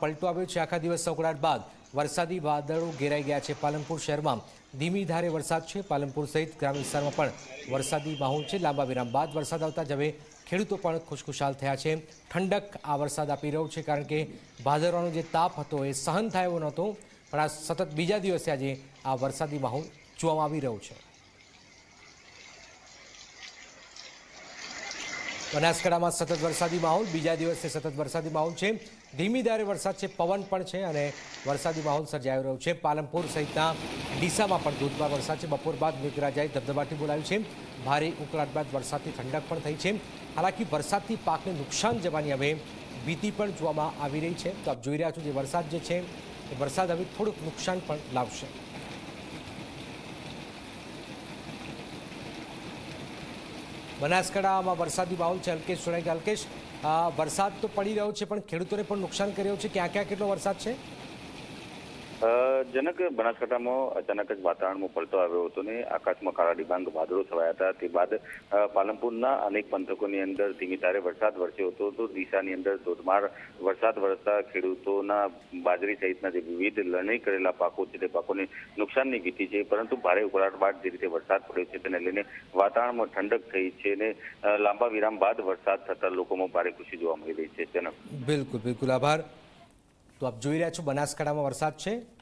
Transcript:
પલટો આવ્યો છે. આખા દિવસ સકળાટ બાદ વરસાદી વાદળો ઘેરાઈ ગયા છે પાલનપુર શહેરમાં. ધીમી ધારે વરસાદ છે. પાલનપુર સહિત ગ્રામ્ય વિસ્તારમાં પણ વરસાદી માહોલ છે. લાંબા વિરામ બાદ વરસાદ આવતા જ હવે ખેડૂતો પણ ખુશખુશાલ થયા છે. ઠંડક આ વરસાદ આપી રહ્યો છે કારણ કે ભાદરવાનો જે તાપ હતો એ સહન થાય નહોતો. પણ આ સતત બીજા દિવસે આજે આ વરસાદી માહોલ જોવામાં આવી રહ્યો છે. બનાસકાંઠામાં સતત વરસાદી માહોલ. બીજા દિવસે સતત વરસાદી માહોલ છે. ધીમી ધારે વરસાદ છે, પવન પણ છે અને વરસાદી માહોલ સર્જાઈ રહ્યો છે. પાલનપુર સહિતના ડીસામાં પણ ધોધમાર વરસાદ છે. બપોર બાદ મેઘરાજાએ ધબધબાટી બોલાવી છે. ભારે ઉકળાટ બાદ વરસાદથી ઠંડક પણ થઈ છે. હાલાકી વરસાદથી પાકને નુકસાન જવાની હવે ભીતિ પણ જોવામાં આવી રહી છે. તો આપ જોઈ રહ્યા છો જે વરસાદ જે છે, એ વરસાદ હવે થોડુંક નુકસાન પણ લાવશે. બનાસકાંઠામાં વરસાદી માહોલ છે અલ્કેશ સોનાઈ અલ્કેશ વરસાદ તો પડી રહ્યો છે, પણ ખેડૂતોને પણ નુકસાન કરી રહ્યો છે. ક્યાં ક્યાં કેટલો વરસાદ છે? જનક બનાસકાંઠામાં અચાનક જ વાતાવરણમાં પલટો આવ્યો હતો ને આકાશમાં કાળા ડિબાંગ વાદળો છવાયા હતા. તે બાદ પાલનપુરના અનેક પંથકોની અંદર ધીમી તારે વરસાદ વરસ્યો હતો. તો દિશાની અંદર ધોધમાર વરસાદ વરસતા ખેડૂતોના બાજરી સહિતના જે વિવિધ લણણી કરેલા પાકો છે, તે પાકોને નુકસાનની ભીતિ છે. પરંતુ ભારે ઉકળાટ બાદ જે રીતે વરસાદ પડ્યો છે, તેને લઈને વાતાવરણમાં ઠંડક થઈ છે અને લાંબા વિરામ બાદ વરસાદ થતા લોકોમાં ભારે ખુશી જોવા મળી રહી છે. જનક. બિલકુલ બિલકુલ. આભાર. તો આપ જોઈ રહ્યા છો બનાસકાંઠામાં વરસાદ છે.